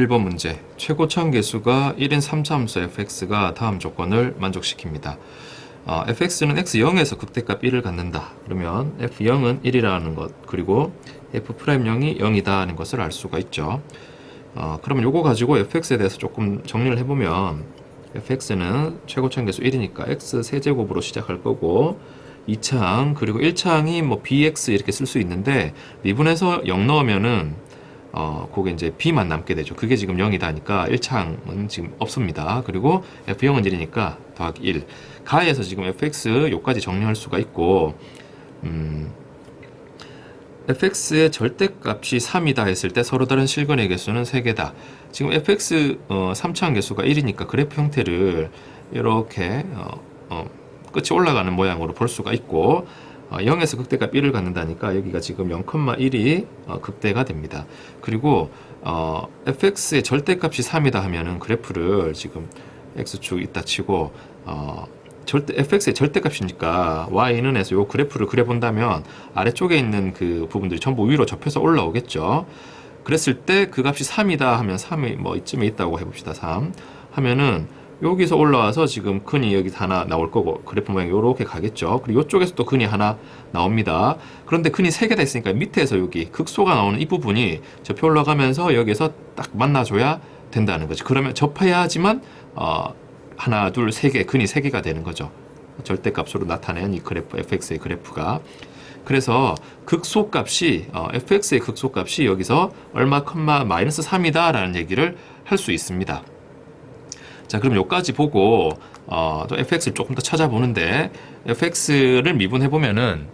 1번 문제. 최고점 개수가 1인 3차 함수 fx가 다음 조건을 만족시킵니다. 어, fx는 x0에서 극대값 1을 갖는다. 그러면 f0은 1이라는 것, 그리고 f'0이 0이다 하는 것을 알 수가 있죠. 어, 그러면 요거 가지고 fx에 대해서 조금 정리를 해보면 fx는 최고점 개수 1이니까 x 세제곱으로 시작할 거고 2창 그리고 1창이 뭐 bx 이렇게 쓸 수 있는데 미분해서 0 넣으면은 어, 그게 이제 b만 남게 되죠. 그게 지금 0이다 하니까 1창은 지금 없습니다. 그리고 f0은 1이니까 더하기 1. 가에서 지금 fx 요까지 정리할 수가 있고 음, fx의 절대값이 3이다 했을 때 서로 다른 실근의 개수는 3개다. 지금 fx 어, 3차항 개수가 1이니까 그래프 형태를 이렇게 어, 어, 끝이 올라가는 모양으로 볼 수가 있고 어, 0에서 극대값 1을 갖는다니까 여기가 지금 0,1이 어, 극대가 됩니다. 그리고 어, fx의 절대값이 3이다 하면은 그래프를 지금 x축 있다 치고 어, 절대 fx의 절대값이니까 y는 해서 요 그래프를 그려본다면 아래쪽에 있는 그 부분들이 전부 위로 접혀서 올라오겠죠. 그랬을 때 그 값이 3이다 하면 3이 뭐 이쯤에 있다고 해봅시다. 3 하면은 여기서 올라와서 지금 근이 여기 하나 나올 거고 그래프 모양이 이렇게 가겠죠. 그리고 이쪽에서 또 근이 하나 나옵니다. 그런데 근이 세 개 다 있으니까 밑에서 여기 극소가 나오는 이 부분이 접혀 올라가면서 여기서 딱 만나줘야 된다는 거지. 그러면 접해야 하지만 어, 하나, 둘, 세 개, 근이 세 개가 되는 거죠. 절대값으로 나타낸 이 그래프, fx의 그래프가. 그래서 극소값이 어, fx의 극소값이 여기서 얼마 컴마 마이너스 3이다라는 얘기를 할 수 있습니다. 자, 그럼 여기까지 보고 어, 또 fx를 조금 더 찾아보는데 fx를 미분해 보면은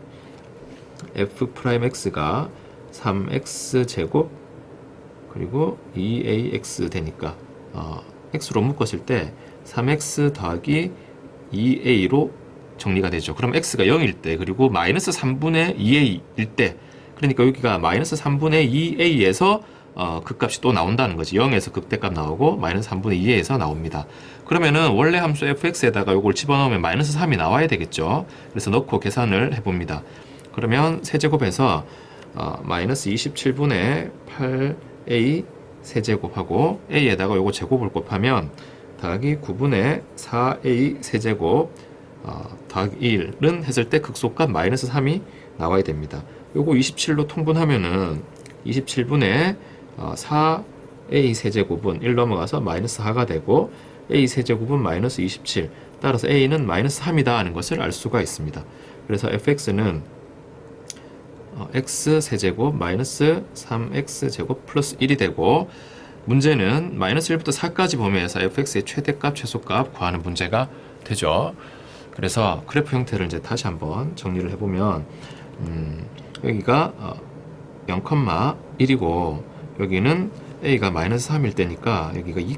f 프라임 x가 3x 제곱 그리고 2ax 되니까 어, x로 묶었을 때 3x 더하기 2a로 정리가 되죠. 그럼 x가 0일 때 그리고 마이너스 3분의 2a일 때 그러니까 여기가 마이너스 3분의 2a에서 어, 극값이 또 나온다는 거지. 0에서 극대값 나오고 마이너스 3분의 2에서 나옵니다. 그러면은 원래 함수 fx에다가 요걸 집어넣으면 마이너스 3이 나와야 되겠죠. 그래서 넣고 계산을 해봅니다. 그러면 세제곱해서 어, 마이너스 27분의 8a 세제곱하고 a에다가 요거 제곱을 곱하면 더하기 9분의 4a 세제곱 어, 더하기 1은 했을 때 극소값 마이너스 3이 나와야 됩니다. 요거 27로 통분하면은 27분의 어, 4a 세제곱은 1 넘어가서 마이너스 4가 되고 a 세제곱은 마이너스 27 따라서 a는 마이너스 3이다 하는 것을 알 수가 있습니다. 그래서 fx는 어, x 세제곱 마이너스 3x 제곱 플러스 1이 되고 문제는 마이너스 1부터 4까지 범위에서 fx의 최대값, 최소값 구하는 문제가 되죠. 그래서 그래프 형태를 이제 다시 한번 정리를 해보면 음, 여기가 어, 0,1이고 여기는 a가 마이너스 3일 때니까 여기가 2,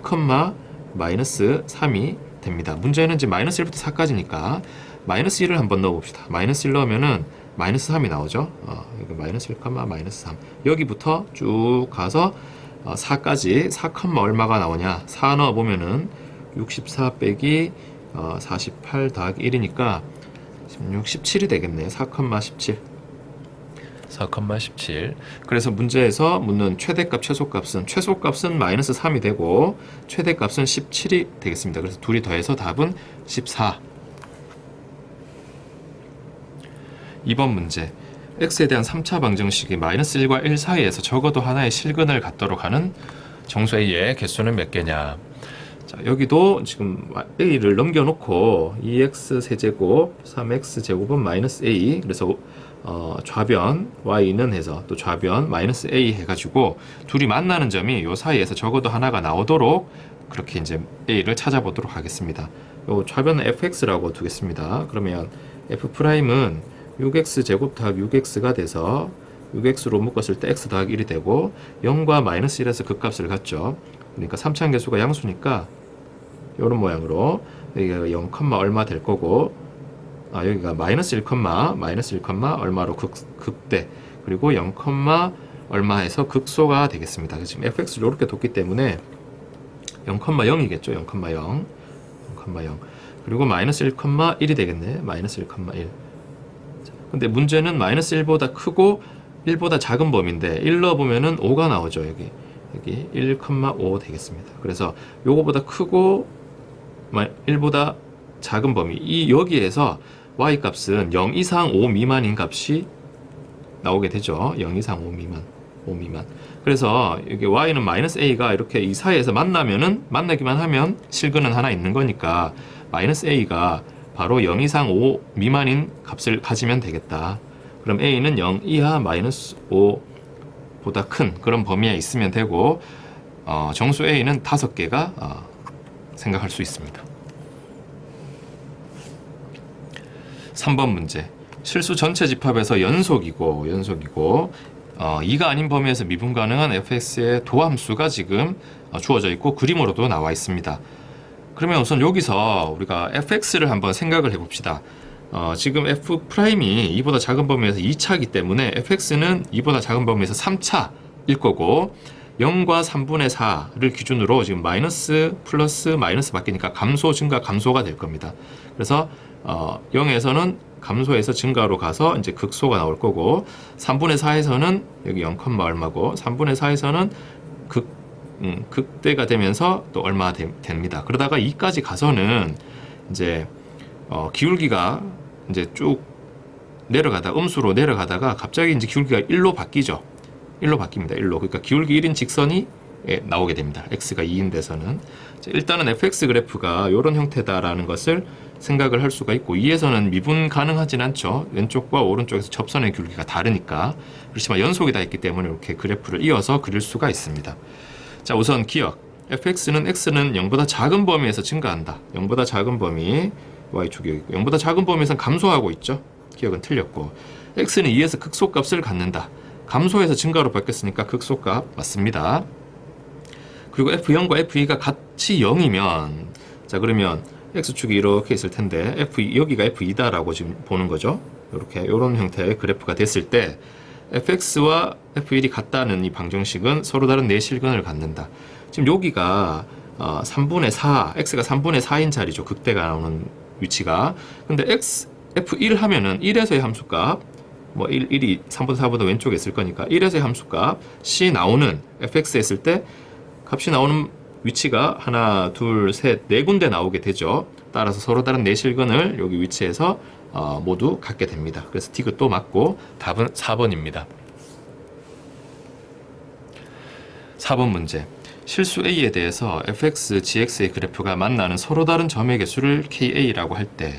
마이너스 3이 됩니다. 문제는 이제 마이너스 1부터 4까지니까 마이너스 1을 한번 넣어봅시다. 마이너스 1 넣으면은 마이너스 3이 나오죠. 어, 마이너스 1, 마이너스 3 여기부터 쭉 가서 어, 4까지 4, 얼마가 나오냐 4 넣어보면은 64 빼기 어, 48 더하기 1이니까 16, 17이 되겠네 4, 17 4,17 그래서 문제에서 묻는 최대값 최소값은 최소값은 마이너스 3이 되고 최대값은 17이 되겠습니다. 그래서 둘이 더해서 답은 14 2번 문제. X에 대한 3차 방정식이 마이너스 1과 1 사이에서 적어도 하나의 실근을 갖도록 하는 정수 a의 개수는 몇 개냐? 자, 여기도 지금 a를 넘겨놓고 2x 세제곱 3x 제곱은 마이너스 a. 그래서 어, 좌변 y는 해서 또 좌변 마이너스 a 해가지고 둘이 만나는 점이 요 사이에서 적어도 하나가 나오도록 그렇게 이제 a를 찾아보도록 하겠습니다. 요 좌변은 fx라고 두겠습니다. 그러면 f 프라임은 6x 제곱 더하기 6x가 돼서 6x로 묶었을 때 x 더하기 1이 되고 0과 마이너스 1에서 극값을 갖죠. 그러니까 3차항 개수가 양수니까 이런 모양으로 여기가 0, 얼마 될 거고 아 여기가 마이너스 1, 마이너스 1, 얼마로 극, 극대 그리고 0, 얼마 해서 극소가 되겠습니다. 지금 fx를 이렇게 뒀기 때문에 0,0이겠죠. 0,0 0,0 그리고 마이너스 1, 1이 되겠네. 마이너스 1, 1 근데 문제는 마이너스 1보다 크고 1보다 작은 범위인데 1 넣어보면은 5가 나오죠 여기 여기 1,5 되겠습니다. 그래서 요거보다 크고 1보다 작은 범위 이 여기에서 y 값은 0 이상 5 미만인 값이 나오게 되죠. 0 이상 5 미만, 5 미만. 그래서 여기 y는 마이너스 a가 이렇게 이 사이에서 만나면은 만나기만 하면 실근은 하나 있는 거니까 마이너스 a가 바로 0 이상 5 미만인 값을 가지면 되겠다. 그럼 a는 0 이하 마이너스 5보다 큰 그런 범위에 있으면 되고 어, 정수 a는 다섯 개가 어, 생각할 수 있습니다. 3번 문제. 실수 전체 집합에서 연속이고 연속이고 어, 2가 아닌 범위에서 미분 가능한 fx의 도함수가 지금 어, 주어져 있고 그림으로도 나와 있습니다. 그러면 우선 여기서 우리가 fx를 한번 생각을 해봅시다. 어, 지금 f 프라임이 2보다 작은 범위에서 2차이기 때문에 fx는 2보다 작은 범위에서 3차일 거고 0과 3분의 4를 기준으로 지금 마이너스 플러스 마이너스 바뀌니까 감소 증가 감소가 될 겁니다. 그래서 어, 0에서는 감소해서 증가로 가서 이제 극소가 나올 거고 3분의 4에서는 여기 0, 얼마고 3분의 4에서는 극 음, 극대가 되면서 또 얼마 되, 됩니다. 그러다가 2까지 가서는 이제 어, 기울기가 이제 쭉 내려가다 음수로 내려가다가 갑자기 이제 기울기가 1로 바뀌죠. 1로 바뀝니다. 1로. 그러니까 기울기 1인 직선이 예, 나오게 됩니다. x가 2인 데서는 자, 일단은 fx 그래프가 이런 형태다라는 것을 생각을 할 수가 있고 2에서는 미분 가능하진 않죠. 왼쪽과 오른쪽에서 접선의 기울기가 다르니까 그렇지만 연속이 다 있기 때문에 이렇게 그래프를 이어서 그릴 수가 있습니다. 자 우선 기억 fx는 x는 0보다 작은 범위에서 증가한다. 0보다 작은 범위 y축이 0보다 작은 범위에서는 감소하고 있죠. 기억은 틀렸고 x는 2에서 극소값을 갖는다. 감소해서 증가로 바뀌었으니까 극소값 맞습니다. 그리고 f0과 f2가 같이 0이면 자 그러면 x축이 이렇게 있을 텐데 f 여기가 f2다라고 지금 보는 거죠. 이렇게 이런 형태의 그래프가 됐을 때 fx와 f1이 같다는 이 방정식은 서로 다른 네 실근을 갖는다. 지금 여기가 어, 3분의 4, x가 3분의 4인 자리죠. 극대가 나오는 위치가. 근데 x f1 하면은 1에서의 함수값 뭐 1, 1이 3보다 4보다 왼쪽에 있을 거니까 1에서의 함수값 c 나오는 fx 했을 때 값이 나오는 위치가 하나, 둘, 셋, 네 군데 나오게 되죠. 따라서 서로 다른 네 실근을 여기 위치에서 어, 모두 갖게 됩니다. 그래서 디귿도 맞고 답은 4번입니다. 4번 문제. 실수 A에 대해서 fx, gx의 그래프가 만나는 서로 다른 점의 개수를 ka라고 할 때,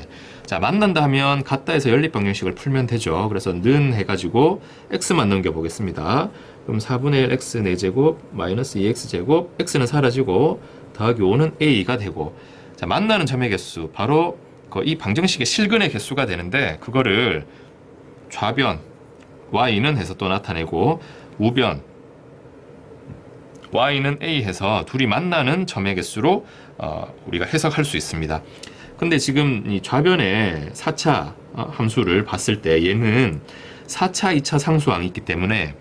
자 만난다 하면 같다에서 연립 방정식을 풀면 되죠. 그래서 는 해가지고 x만 넘겨 보겠습니다. 그럼 4분의 1 x 4제곱 마이너스 2x 제곱 x는 사라지고 더하기 5는 a가 되고 자 만나는 점의 개수 바로 그 이 방정식의 실근의 개수가 되는데 그거를 좌변 y는 해서 또 나타내고 우변 y는 a 해서 둘이 만나는 점의 개수로 어, 우리가 해석할 수 있습니다. 근데 지금 이 좌변의 4차 어, 함수를 봤을 때 얘는 4차, 2차 상수항이 있기 때문에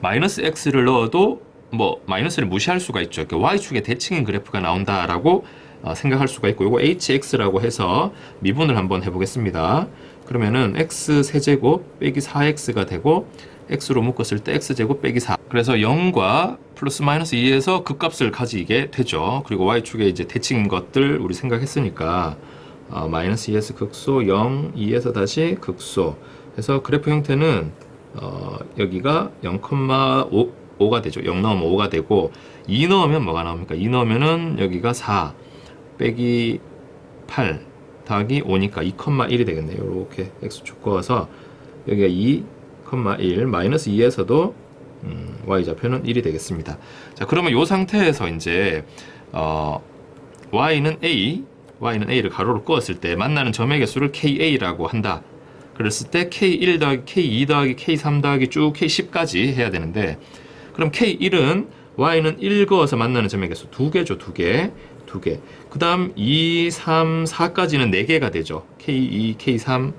마이너스 x를 넣어도 뭐 마이너스를 무시할 수가 있죠. y축의 대칭인 그래프가 나온다라고 어, 생각할 수가 있고 이거 hx라고 해서 미분을 한번 해보겠습니다. 그러면은 x 세제곱 빼기 4x가 되고 x로 묶었을 때 x제곱 빼기 4 그래서 0과 플러스 마이너스 2에서 극값을 가지게 되죠. 그리고 y축의 이제 대칭인 것들 우리 생각했으니까 어, 마이너스 2에서 극소 0, 2에서 다시 극소 해서 그래프 형태는 어, 여기가 0,5 5가 되죠. 0 넣으면 5가 되고 2 넣으면 뭐가 나옵니까? 2 넣으면은 여기가 4 빼기 8 더하기 5니까 2,1이 되겠네요. 이렇게 x축 그어서 여기가 2,1 마이너스 2에서도 음, y좌표는 1이 되겠습니다. 자 그러면 이 상태에서 이제 어, y는 a y는 a를 가로로 그었을 때 만나는 점의 개수를 ka라고 한다. 그랬을 때 k1 더하기 k2 더하기 k3 더하기 쭉 k10까지 해야 되는데 그럼 k1은 y는 1 그어서 만나는 점의 개수 두 개죠, 두 개. 두 개. 그 다음 2, 3, 4까지는 4개가 되죠. K2, K3,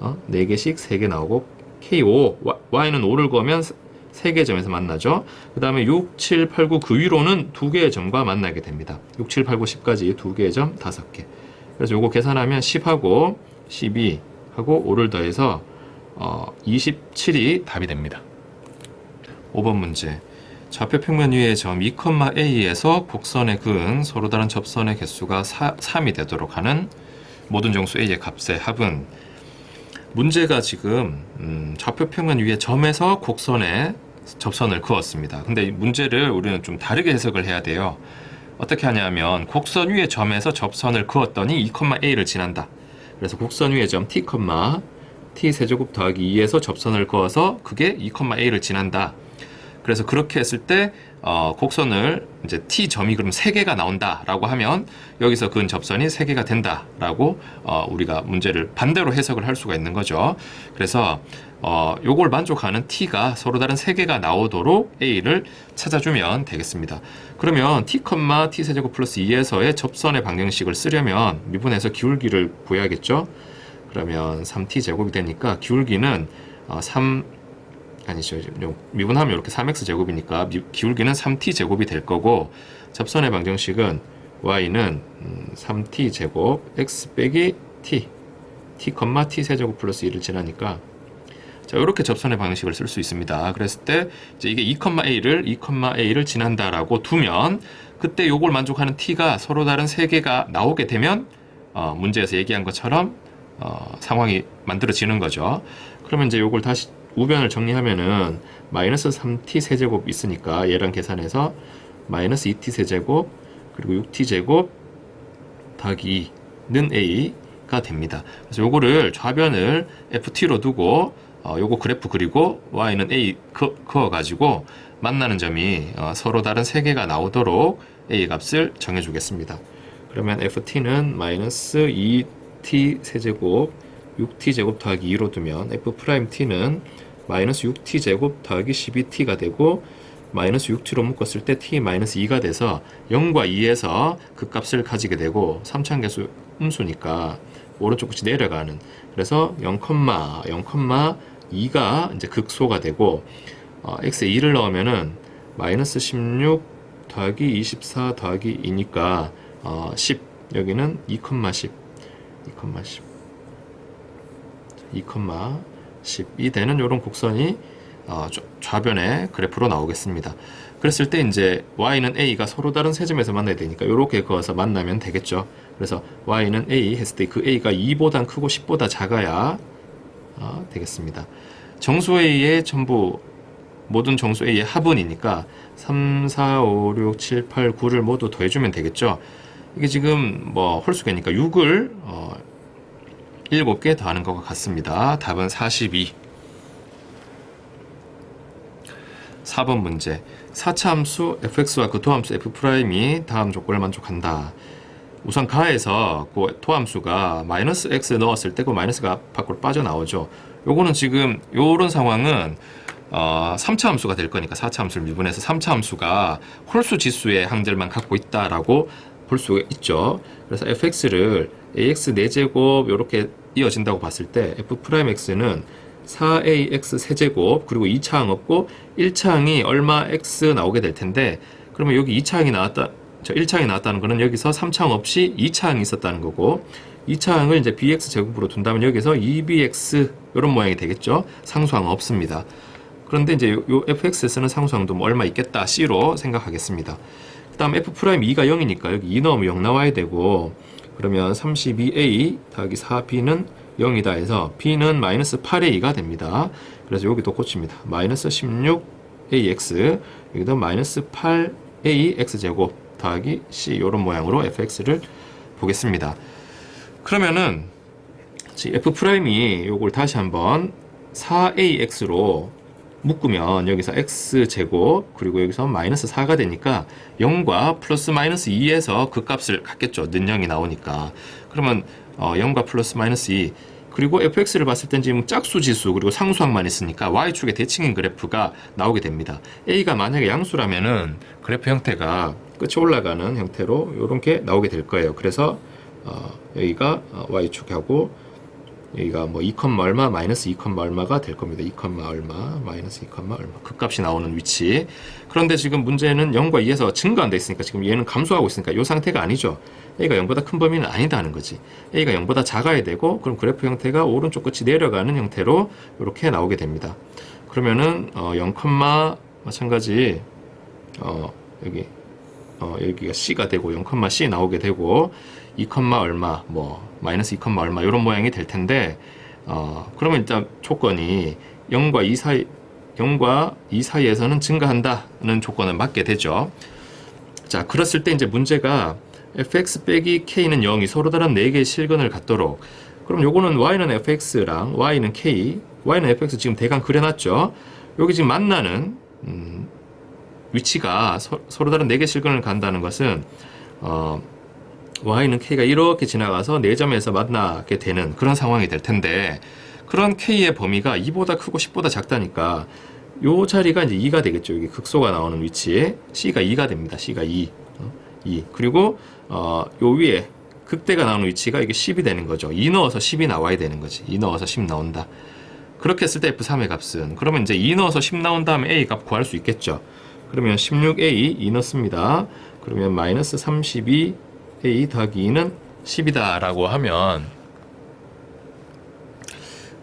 어? 4개씩 3개 나오고 K5, Y는 5를 그으면 3개 점에서 만나죠. 그 다음에 6, 7, 8, 9 그 위로는 2개의 점과 만나게 됩니다. 6, 7, 8, 9, 10까지 2개의 점 5개. 그래서 요거 계산하면 10하고 12 하고 5를 더해서 어, 27이 답이 됩니다. 5번 문제. 좌표 평면 위의 점 2,a에서 곡선의 근 서로 다른 접선의 개수가 4, 3이 되도록 하는 모든 정수 a의 값의 합은 문제가 지금 음, 좌표 평면 위의 점에서 곡선에 접선을 그었습니다. 근데 이 문제를 우리는 좀 다르게 해석을 해야 돼요. 어떻게 하냐면 곡선 위의 점에서 접선을 그었더니 2,a를 지난다. 그래서 곡선 위의 점 t, t 세제곱 더하기 2에서 접선을 그어서 그게 2,a를 지난다. 그래서 그렇게 했을 때 어, 곡선을 이제 t 점이 그럼 세 개가 나온다라고 하면 여기서 근 접선이 세 개가 된다라고 어, 우리가 문제를 반대로 해석을 할 수가 있는 거죠. 그래서 어, 요걸 만족하는 t가 서로 다른 세 개가 나오도록 a를 찾아주면 되겠습니다. 그러면 t, t 세제곱 플러스 2에서의 접선의 방정식을 쓰려면 미분해서 기울기를 구해야겠죠. 그러면 3t 제곱이 되니까 기울기는 어, 3 아니죠. 요- 미분하면 이렇게 3x 제곱이니까 미- 기울기는 3t 제곱이 될 거고 접선의 방정식은 y는 음, 3t 제곱 x 빼기 t t, t 세제곱 플러스 1을 지나니까 자 이렇게 접선의 방식을 쓸 수 있습니다. 그랬을 때 이제 이게 2,a를 2,a를 지난다라고 두면 그때 요걸 만족하는 t가 서로 다른 세 개가 나오게 되면 어, 문제에서 얘기한 것처럼 어, 상황이 만들어지는 거죠. 그러면 이제 요걸 다시 우변을 정리하면은 마이너스 3t 세제곱 있으니까 얘랑 계산해서 마이너스 2t 세제곱 그리고 6t 제곱 더하기 2는 a가 됩니다. 그래서 요거를 좌변을 ft로 두고 어, 요거 그래프 그리고 y는 a 그, 그어가지고 만나는 점이 어, 서로 다른 세 개가 나오도록 a 값을 정해주겠습니다. 그러면 ft는 마이너스 2t 세제곱 6t 제곱 더하기 2로 두면 f 프라임 t는 마이너스 6t 제곱 더하기 12t가 되고 마이너스 6t로 묶었을 때 t 마이너스 2가 돼서 0과 2에서 그 값을 가지게 되고 3차계수 음수니까 오른쪽 끝이 내려가는 그래서 0, 0,2가 이제 극소가 되고 어, x에 2를 넣으면은 마이너스 16 더하기 24 더하기 2니까 어, 10 여기는 2,10 2,10 2,10이 되는 이런 곡선이 어, 좌- 좌변의 그래프로 나오겠습니다. 그랬을 때 이제 y는 a가 서로 다른 세 점에서 만나야 되니까 이렇게 그어서 만나면 되겠죠. 그래서 y는 a 했을 때 그 a가 2보다 크고 10보다 작아야 어, 되겠습니다. 정수 a의 전부 모든 정수 a의 합은이니까 3, 4, 5, 6, 7, 8, 9를 모두 더해주면 되겠죠. 이게 지금 뭐 홀수계니까 6을 어, 7개 더하는 것과 같습니다. 답은 42. 4번 문제. 4차 함수 fx와 그 도함수 f'이 다음 조건을 만족한다. 우선 가에서 그 도함수가 마이너스 x 넣었을 때 그 마이너스가 밖으로 빠져나오죠. 요거는 지금 요런 상황은 어, 3차 함수가 될 거니까 4차 함수를 미분해서 3차 함수가 홀수 지수의 항들만 갖고 있다라고 볼 수가 있죠. 그래서 fx를 ax 4제곱 이렇게 이어진다고 봤을 때 f'x는 4ax 세제곱 그리고 2차항 없고 1차항이 얼마 x 나오게 될 텐데 그러면 여기 2차항이 나왔다 저 1차항이 나왔다는 거는 여기서 3차항 없이 2차항이 있었다는 거고 2차항을 이제 bx 제곱으로 둔다면 여기서 2bx 이런 모양이 되겠죠 상수항 없습니다 그런데 이제 요, 요 fx에서는 상수항도 뭐 얼마 있겠다 c로 생각하겠습니다 그 다음 f 프라임 2가 0이니까 여기 2 넣으면 0 나와야 되고 그러면 32a 더하기 4b는 0이다 해서 b는 마이너스 8a가 됩니다. 그래서 여기도 고칩니다. 마이너스 16ax 여기도 마이너스 8ax 제곱 더하기 c 이런 모양으로 fx를 보겠습니다. 그러면은 f 프라임이 요걸 다시 한번 4ax로 묶으면 여기서 x 제곱 그리고 여기서 마이너스 4가 되니까 0과 플러스 마이너스 2에서 그 값을 갖겠죠. 는 0이 나오니까. 그러면 어, 0과 플러스 마이너스 2 그리고 fx를 봤을 땐 지금 짝수 지수 그리고 상수항만 있으니까 y축의 대칭인 그래프가 나오게 됩니다. a가 만약에 양수라면은 그래프 형태가 끝이 올라가는 형태로 이렇게 나오게 될 거예요. 그래서 어, 여기가 어, y축하고 여기가 뭐 2, 얼마 마이너스 2, 얼마가 될 겁니다. 2, 얼마 마이너스 2, 얼마 그 값이 나오는 위치. 그런데 지금 문제는 0과 2에서 증가 안돼 있으니까 지금 얘는 감소하고 있으니까 이 상태가 아니죠. a가 0보다 큰 범위는 아니다는 거지. a가 0보다 작아야 되고 그럼 그래프 형태가 오른쪽 끝이 내려가는 형태로 이렇게 나오게 됩니다. 그러면은 어, 0, 마찬가지 어, 여기 어, 여기가 C가 되고 0,C 나오게 되고 2, 얼마 뭐 마이너스 2, 얼마 이런 모양이 될 텐데 어, 그러면 일단 조건이 0과 2 사이 0과 2 사이에서는 증가한다는 조건을 맞게 되죠. 자, 그랬을 때 이제 문제가 fx 빼기 k는 0이 서로 다른 4개의 실근을 갖도록 그럼 요거는 y는 fx랑 y는 k, y는 fx 지금 대강 그려놨죠. 여기 지금 만나는 음, 위치가 서, 로 다른 4개 실근을 간다는 것은 어, y는 k가 이렇게 지나가서 4점에서 만나게 되는 그런 상황이 될 텐데 그런 k의 범위가 2보다 크고 10보다 작다니까 요 자리가 이제 2가 되겠죠. 여기 극소가 나오는 위치에 c가 2가 됩니다. c가 2. 어, 2. 그리고 어, 요 위에 극대가 나오는 위치가 이게 10이 되는 거죠. 2 넣어서 10이 나와야 되는 거지. 2 넣어서 10 나온다. 그렇게 했을 때 F3의 값은 그러면 이제 2 넣어서 10 나온 다음에 A 값 구할 수 있겠죠. 그러면 16A 2 넣습니다. 그러면 마이너스 32A 더하기 2는 10이다 라고 하면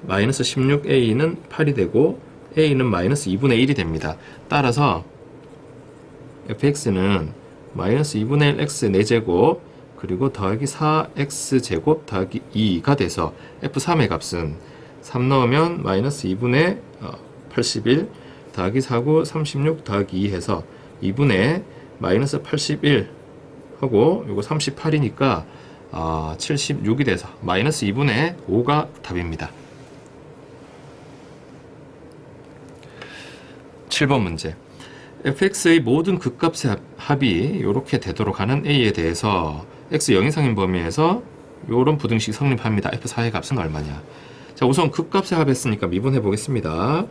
마이너스 16A는 8이 되고 A는 마이너스 2분의 1이 됩니다. 따라서 fx는 마이너스 2분의 1 x 4제곱 그리고 더하기 4x 제곱 더하기 2가 돼서 f3의 값은 3 넣으면 마이너스 2분의 81 더하기 4구 36 더하기 2 해서 2분의 마이너스 81 하고 요거 38이니까 어, 76이 돼서 마이너스 2분의 5가 답입니다. 7번 문제. fx의 모든 극값의 합- 합이 이렇게 되도록 하는 a에 대해서 x 0 이상인 범위에서 이런 부등식 성립합니다. f4의 값은 얼마냐? 자, 우선 극값의 합했으니까 미분해 보겠습니다.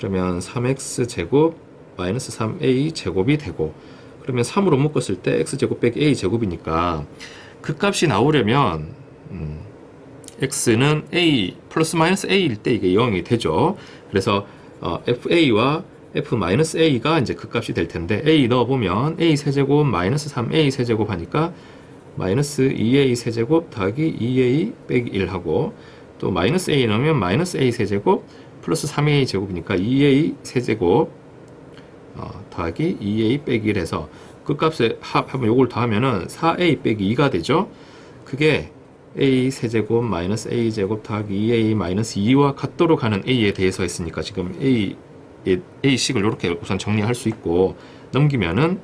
그러면 3x 제곱 마이너스 3a 제곱이 되고 그러면 3으로 묶었을 때 x 제곱 빼기 a 제곱이니까 극값이 나오려면 음, x는 a 플러스 마이너스 a일 때 이게 0이 되죠. 그래서 어, fa와 f-a가 이제 극값이 될 텐데 a 넣어보면 a 세제곱 마이너스 3a 세제곱 하니까 마이너스 2a 세제곱 더하기 2a 빼기 1 하고 또 마이너스 a 넣으면 마이너스 a 세제곱 플러스 3a 제곱이니까 2a 세제곱 어, 더하기 2a 빼기 1 해서 극값에 합하면 요걸 더하면은 4a 빼기 2가 되죠. 그게 a 세제곱 마이너스 a 제곱 더하기 2a 마이너스 2와 같도록 하는 a에 대해서 했으니까 지금 a a 식을 이렇게 우선 정리할 수 있고 넘기면은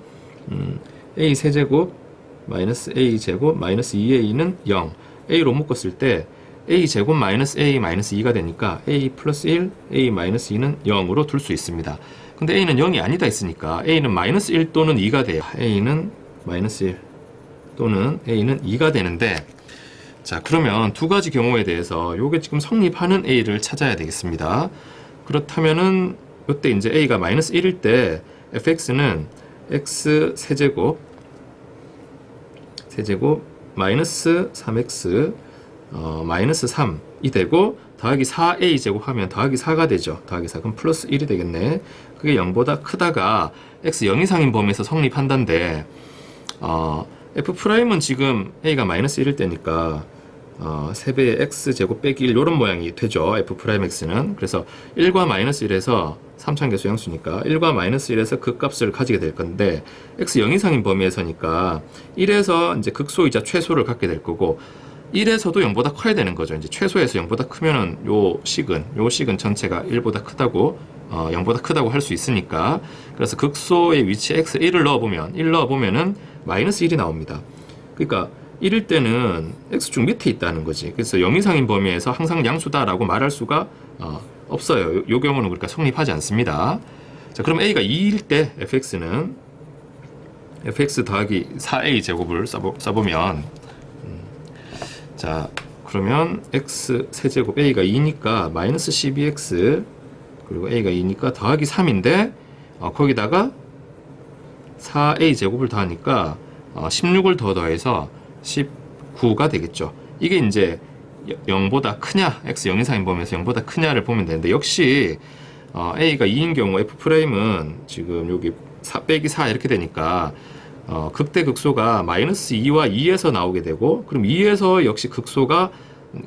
음, a 세제곱 마이너스 a 제곱 마이너스 2a는 0 a로 묶었을 때 a 제곱 마이너스 a 마이너스 2가 되니까 a 플러스 1 a 마이너스 2는 0으로 둘 수 있습니다. 근데 a는 0이 아니다 했으니까 a는 마이너스 1 또는 2가 돼요. a는 마이너스 1 또는 a는 2가 되는데 자 그러면 두 가지 경우에 대해서 요게 지금 성립하는 a를 찾아야 되겠습니다. 그렇다면은 이때 이제 a가 마이너스 1일 때 fx는 x 세제곱 세제곱 마이너스 3x 어, 마이너스 3이 되고 더하기 4a 제곱하면 더하기 4가 되죠. 더하기 4 그럼 플러스 1이 되겠네. 그게 0보다 크다가 x 0 이상인 범위에서 성립한다는데 어, f 프라임은 지금 a가 마이너스 1일 때니까 어, 3배의 x 제곱 빼기 1 이런 모양이 되죠. f 프라임 x는 그래서 1과 마이너스 1에서 3차계수 양수니까 1과 마이너스 1에서 그 값을 가지게 될 건데 x 0 이상인 범위에서니까 1에서 이제 극소이자 최소를 갖게 될 거고 1에서도 0보다 커야 되는 거죠. 이제 최소에서 0보다 크면은 요 식은 요 식은 전체가 1보다 크다고 어, 0보다 크다고 할 수 있으니까 그래서 극소의 위치에 x 1을 넣어보면 1 넣어보면은 마이너스 1이 나옵니다. 그러니까 1일 때는 x축 밑에 있다는 거지. 그래서 0 이상인 범위에서 항상 양수다라고 말할 수가 어, 없어요. 요, 요 경우는 그러니까 성립하지 않습니다. 자, 그럼 a가 2일 때 fx는 fx 더하기 4a 제곱을 써보, 써보면 음, 자 그러면 x 세제곱 a가 2니까 마이너스 12x 그리고 a가 2니까 더하기 3인데 어, 거기다가 4a 제곱을 더하니까 어, 16을 더 더해서 19가 되겠죠. 이게 이제 0보다 크냐, x 0 이상인 범위에서 0보다 크냐를 보면 되는데 역시 어, a가 2인 경우 f 프라임은 지금 여기 4 빼기 4 이렇게 되니까 어, 극대 극소가 마이너스 2와 2에서 나오게 되고 그럼 2에서 역시 극소가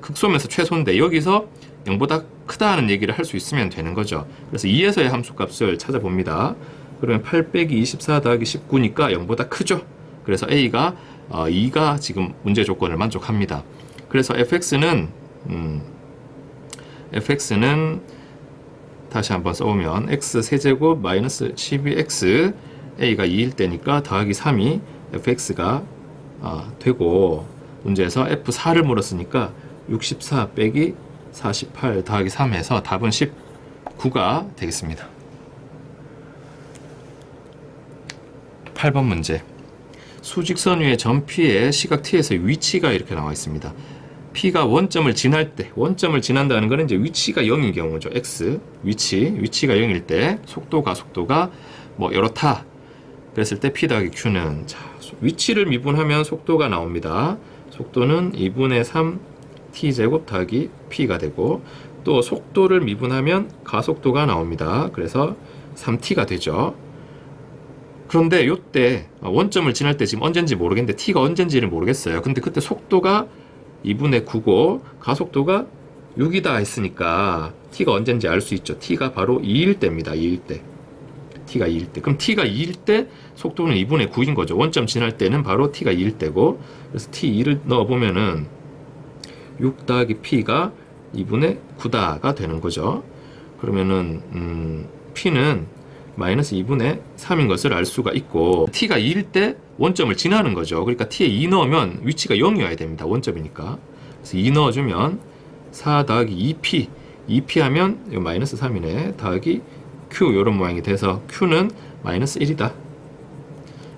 극소면서 최소인데 여기서 0보다 크다는 얘기를 할 수 있으면 되는 거죠. 그래서 2에서의 함수값을 찾아봅니다. 그러면 8 빼기 24 더하기 19니까 0보다 크죠. 그래서 A가 어, 2가 지금 문제 조건을 만족합니다. 그래서 fx는 음, fx는 다시 한번 써보면 x 세제곱 마이너스 12x a가 2일 때니까 더하기 3이 fx가 아, 되고 문제에서 f4를 물었으니까 64 빼기 48 더하기 3 해서 답은 19가 되겠습니다. 8번 문제 수직선 위의 점 P의 시각 T에서 위치가 이렇게 나와 있습니다. P가 원점을 지날 때, 원점을 지난다는 것은 이제 위치가 0인 경우죠. X, 위치, 위치가 0일 때, 속도가, 속도가 뭐 이렇다. 그랬을 때 P 더하기 Q는, 자, 위치를 미분하면 속도가 나옵니다. 속도는 2분의 3 T제곱 더하기 P가 되고, 또 속도를 미분하면 가속도가 나옵니다. 그래서 3T가 되죠. 그런데 요때 원점을 지날 때 지금 언젠지 모르겠는데 t가 언젠지를 모르겠어요. 근데 그때 속도가 2분의 9고 가속도가 6이다 했으니까 t가 언젠지 알 수 있죠. t가 바로 2일 때입니다. 2일 때. T가 2일 때. 그럼 t가 2일 때 속도는 2분의 9인 거죠. 원점 지날 때는 바로 t가 2일 때고 그래서 t2를 넣어 보면은 6 더하기 p가 2분의 9다가 되는 거죠. 그러면은 음, p는 마이너스 2분의 3인 것을 알 수가 있고 t가 2일 때 원점을 지나는 거죠. 그러니까 t에 2 넣으면 위치가 0이어야 됩니다. 원점이니까. 그래서 2 넣어주면 4 더하기 2p 2p 하면 마이너스 3이네. 더하기 q 이런 모양이 돼서 q는 마이너스 1이다.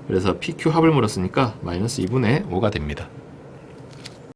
그래서 pq 합을 물었으니까 마이너스 2분의 5가 됩니다.